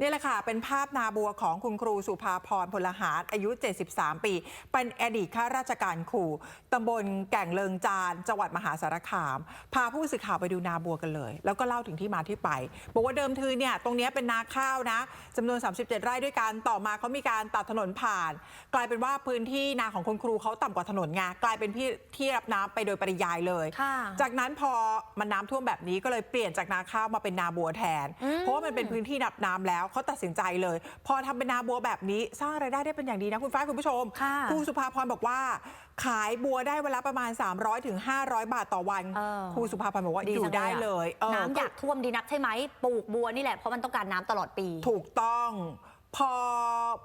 นี่แหละค่ะ เป็นภาพนาบัวของคุณครูสุภาพรพลหารอายุ 73 ปี เป็นอดีตข้าราชการครูตำบลแก่งเลิงจาน จังหวัดมหาสารคาม พาผู้สื่อข่าวไปดูนาบัวกันเลย แล้วก็เล่าถึงที่มาที่ไป บอกว่าเดิมทีเนี่ยตรงเนี้ยเป็นนาข้าวนะจำนวน 37 ไร่ด้วยกันต่อมาเขามีการตัดถนนผ่าน กลายเป็นว่าพื้นที่นาของคุณครูเขาต่ำกว่าถนนไงกลายเป็นที่ที่รับน้ำไปโดยปริยายเลยค่ะจากนั้นพอมันน้ำท่วมแบบนี้ก็เลยเปลี่ยนจากนาข้าวมาเป็นนาบัวแทนอืมเพราะว่ามันเป็นพื้นที่นับน้ำแล้วเขาตัดสินใจเลย พอทำเป็นนาบัวแบบนี้สร้างรายได้ได้เป็นอย่างดีนะคุณฟ้าคุณผู้ชมค่ะครูสุภาพรบอกว่า ขายบัวได้เวลาประมาณ 300ถึง500 บาทต่อวันเออครูสุภาพรบอกว่าดีอยู่จังเลยได้อะเลยเน้ำอยากท่วมดีนักใช่ไหมปลูกบัวนี่แหละเพราะมันต้องการน้ำตลอดปี ถูกต้องพอ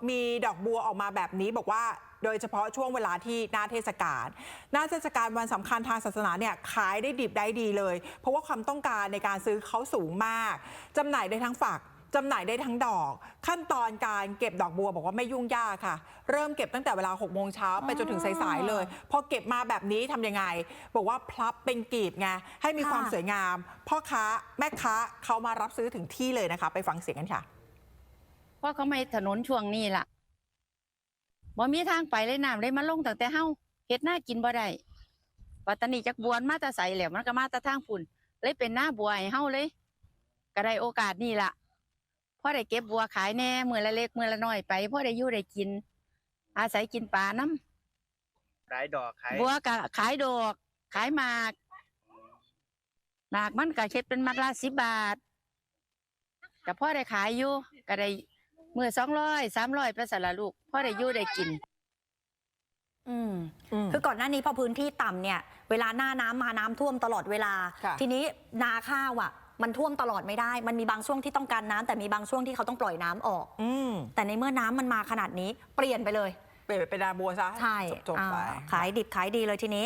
มีดอกบัวออกมาแบบนี้บอกว่าโดยเฉพาะช่วงเวลาที่หน้าเทศกาล หน้าเทศกาลวันสำคัญทางศาสนาเนี่ยขายได้ดิบได้ดีเลย เพราะว่าความต้องการในการซื้อเขาสูงมากจำหน่ายได้ทั้งฝัก จำหน่ายได้ทั้งดอก ขั้นตอนการเก็บดอกบัวบอกว่าไม่ยุ่งยากค่ะ เริ่มเก็บตั้งแต่เวลา6โมงเช้าไปจนถึงสายๆเลย พอเก็บมาแบบนี้ทำยังไง บอกว่าพลับเป็นกีบไงให้มีความค่ะสวยงาม พ่อค้าแม่ค้าเขามารับซื้อถึงที่เลยนะคะ ไปฟังเสียงกันค่ะเพราะเขาไม่ถนนช่วงนี้ล่ะบ่มีทางไปเลยน้ำเลยมาลงตั้งแต่เฮาเฮ็ดหน้ากินบ่ได้ปัตตานีจักบวนมาแตะใสแล้วมันก็มาแตะทางฝุ่นเลยเป็นหน้าบัวให้เฮาเลย ก็ได้โอกาสนี่ล่ะ พอได้เก็บบัวขายแหน่มือละเล็กมือละน้อยไปพอได้อยู่ได้กิน อาศัยกินปลาน้ขายดอกขายำบัวก็ขายดอก ขายหมากหมากมันก็เฮ็ดเป็นมัดละสิบบาทก็พอได้ขายอยู่ก็ได้มือสองร้อยสามร้อยไปสละลูกพ่อได้อยู่ได้กิน อืมอืมคือก่อนหน้านี้พอพื้นที่ต่ำเนี่ย เวลาหน้าน้ำมาน้ำท่วมตลอดเวลา ค่ะ ทีนี้นาข้าวอะ มันท่วมตลอดไม่ได้ มันมีบางช่วงที่ต้องการน้ำแต่มีบางช่วงที่เขาต้องปล่อยน้ำออก อืมแต่ในเมื่อน้ำมันมาขนาดนี้เปลี่ยนไปเลย เปลี่ยนเป็นนาบัวซะใช่จบๆไป อ่าขายดิบขายดีเลยทีนี้